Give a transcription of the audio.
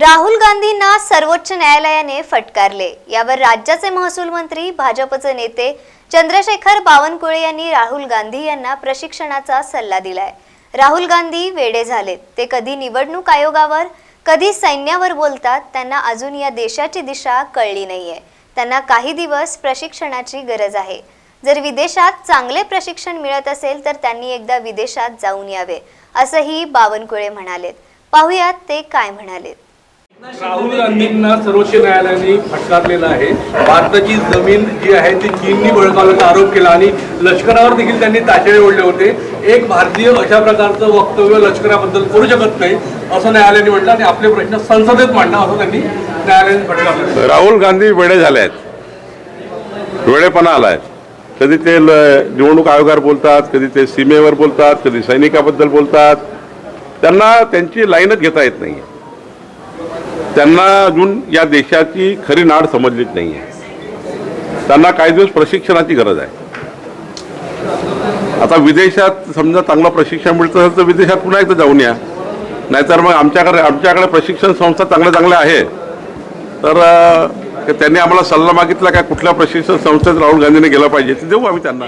राहुल गांधींना सर्वोच्च न्यायालयाने फटकारले. यावर राज्याचे महसूल मंत्री भाजपचे नेते चंद्रशेखर बावनकुळे यांनी राहुल गांधी यांना प्रशिक्षणाचा सल्ला दिलाय. राहुल गांधी वेडे झालेत. ते कधी निवडणूक आयोगावर कधी सैन्यावर बोलतात त्यांना अजून या देशाची दिशा कळली नाहीये. त्यांना काही दिवस प्रशिक्षणाची गरज आहे. जर विदेशात चांगले प्रशिक्षण मिळत असेल तर त्यांनी एकदा विदेशात जाऊन यावे असंही बावनकुळे म्हणालेत. पाहुयात ते काय म्हणालेत. राहुल गांधींना सर्वोच्च न्यायालयाने फटकारलेलं आहे. भारताची जमीन जी आहे ती चीननी बळकावल्याचा आरोप केला आणि लष्करावर देखील त्यांनी ताशेरे ओढले होते. एक भारतीय अशा प्रकारचं वक्तव्य लष्कराबद्दल करू शकत नाही असं न्यायालयाने म्हटलं आणि आपले प्रश्न संसदेत मांडला असं त्यांनी न्यायालयाने फटकारलं. राहुल गांधी वेडे झाले आहेत वेळेपणा आलाय. कधी ते निवडणूक आयोगावर बोलतात कधी ते सीमेवर बोलतात कधी सैनिकाबद्दल बोलतात. त्यांना त्यांची लाईनच घेता येत नाही त्यांना अजून या देशाची खरी नाड समजलीच नाही आहे त्यांना काही दिवस प्रशिक्षणाची गरज आहे. आता विदेशात समजा चांगलं प्रशिक्षण मिळतं असेल तर विदेशात पुन्हा एकदा जाऊन या. नाहीतर मग आमच्याकडे आमच्याकडे प्रशिक्षण संस्था चांगल्या चांगल्या आहे. तर त्यांनी आम्हाला सल्ला मागितला का कुठल्या प्रशिक्षण संस्थेत राहुल गांधीने गेला पाहिजे ते देऊ आम्ही त्यांना.